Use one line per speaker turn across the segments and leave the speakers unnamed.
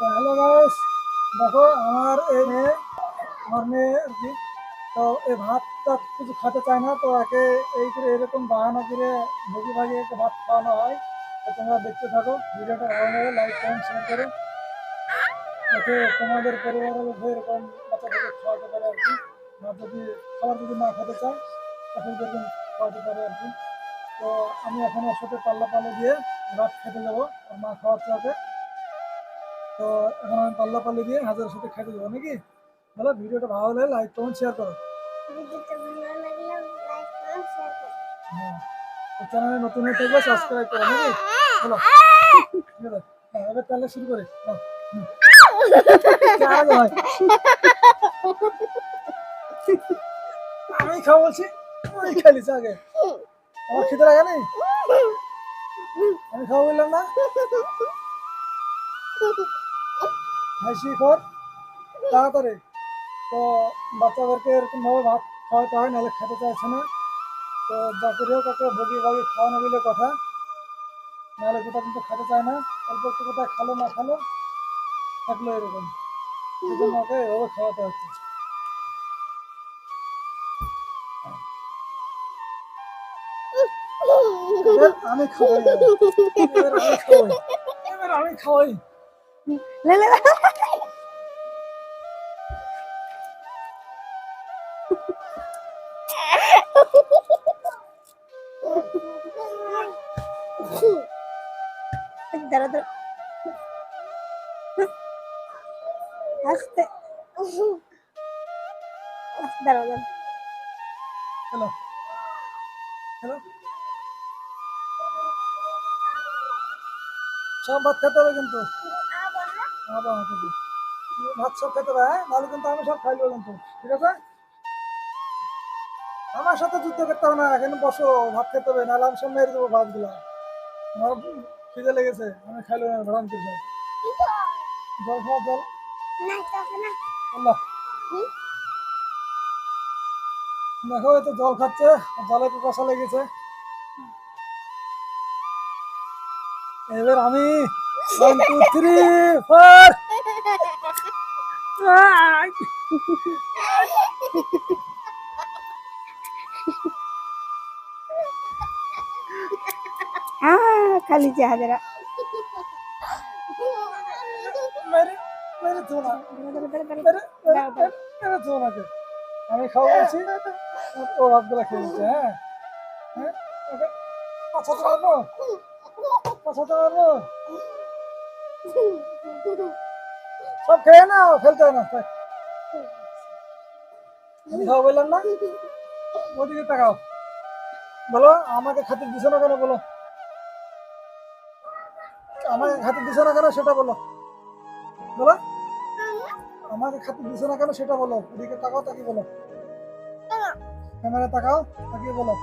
Hello guys দেখো আমার এই মেয়ে আমার মেয়ে আর কি তো এই ভাতটা কিছু খেতে চায় না তো একে এই করে এরকম বাহানা করে ভুগি ভাগে একে ভাত খাওয়ানো হয়। তো তোমরা দেখতে থাকো ভিডিওটা ভালো লাগে লাইক কমেন্ট শেয়ার করো। যাতে তোমাদের পরিবারের মধ্যে এরকম বাচ্চাদেরকে খাওয়াতে পারে আর কি। বা যদি খাবার যদি না খেতে চায় তখন এরকম খাওয়াতে পারে আর কি। তো আমি এখন ওর সাথে পাল্লা পাল্লা দিয়ে ভাত খেতে যাব আর মা খাওয়ার ওকে তো এখন আমি পাল্লা পাল্লি দিয়ে হাজারের সাথে খেতে যাব নাকি? বলো ভিডিওটা ভালো লাগলে লাইক কমেন্ট শেয়ার করো। হ্যাঁ চ্যানেলে নতুন হয়ে থাকলে সাবস্ক্রাইব করো নাকি? বলো। ঠিক আছে হ্যাঁ, তাহলে শুরু করি। হয়। আমি খাব বলছি আমি খেলিস আগে আমার খেতে লাগে নেই আমি খাব বললাম না। হাসি কর তাড়াতাড়ি। তো বাচ্চাদেরকে এরকম ভাবে ভাত খাওয়াতে হয়, নাহলে খেতে চাইছে না। তো হোক ওকে ভুগি ভাগি খাওয়ানো বলে কথা। নাহলে গোটা কিন্তু খেতে চায় না। অল্প একটু কোথায় খালো, না খালো, থাকল এরকম। ওকে এভাবে খাওয়াতে হচ্ছে। আমি খাওয়াই আমি খাওয়াই
লে লে। দাঁড়া দাঁড়া। আস্তে দাঁড়া দাঁড়া।
সব ভাত খেতে হবে কিন্তু। আমাকে দিও। ভাত সব খেতে হবে হ্যাঁ? নাহলে কিন্তু আমি সব খাইলেও কিন্তু ঠিক আছে? আমার সাথে যুদ্ধ করতে হবে না এখানে বসো ভাত খেতে হবে নাহলে আমি সব মেরে দেবো ভাতগুলো। আমার খিদে লেগেছে আমি খাইলেও না ভ্রাম করছি জল খাওয়া জল। আল্লাহ? দেখো এত জল খাচ্ছে জলে পিপাসা লেগেছে। এবার আমি ওয়ান টু থ্রি ফোর
খালি চা হাজারা।
মেরে মেরে তো না
দাঁড়া দাঁড়া দাঁড়া
মেরে মেরে নাকে আমি খাওয়া বলছি ও ভাতগুলো খেয়ে নিচ্ছে হ্যাঁ? হ্যাঁ? ওকে। পাছাতে পারব পাছাতে পারব সব খেয়ে নাও, ফেলতে হয় না। আমি খাওয়া বললাম না। ওদিকে তাকাও। বলো, আমাকে খাতির দিছো না কেন বলো? আমাকে খাতির দিছো না কেন সেটা বলো। বলো। আমাকে খাতির দিছো না কেন সেটা বলো। ওদিকে তাকাও তাকিয়ে বলো। ক্যামেরা তাকাও তাকিয়ে বলো।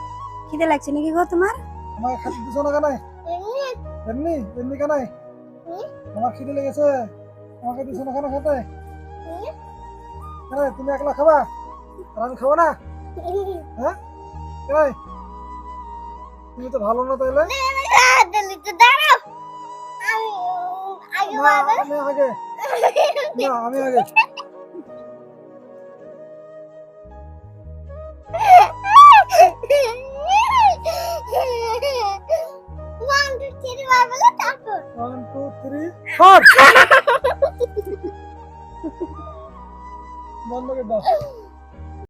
খিদে লাগছে নাকি গো তোমার?
আমাকে খাতির দিছো না কেন?
এমনি
এমনি এমনি কেন? আমার খিদে লেগেছে। আমাকে দিছো না কেন খেতে? কেন তুমি একলা খাবা? আর আমি খাব না? হ্যাঁ? এই, তুমি তো ভালো না তাইলে
দাঁড়ালি তো দাঁড়াও আমি আগে।
না
বাবা
আমি আগে না আমি আগে
ওয়ান টু থ্রি বাবা তারপর
ওয়ান টু থ্রি ফোর বন্ধ করে দাও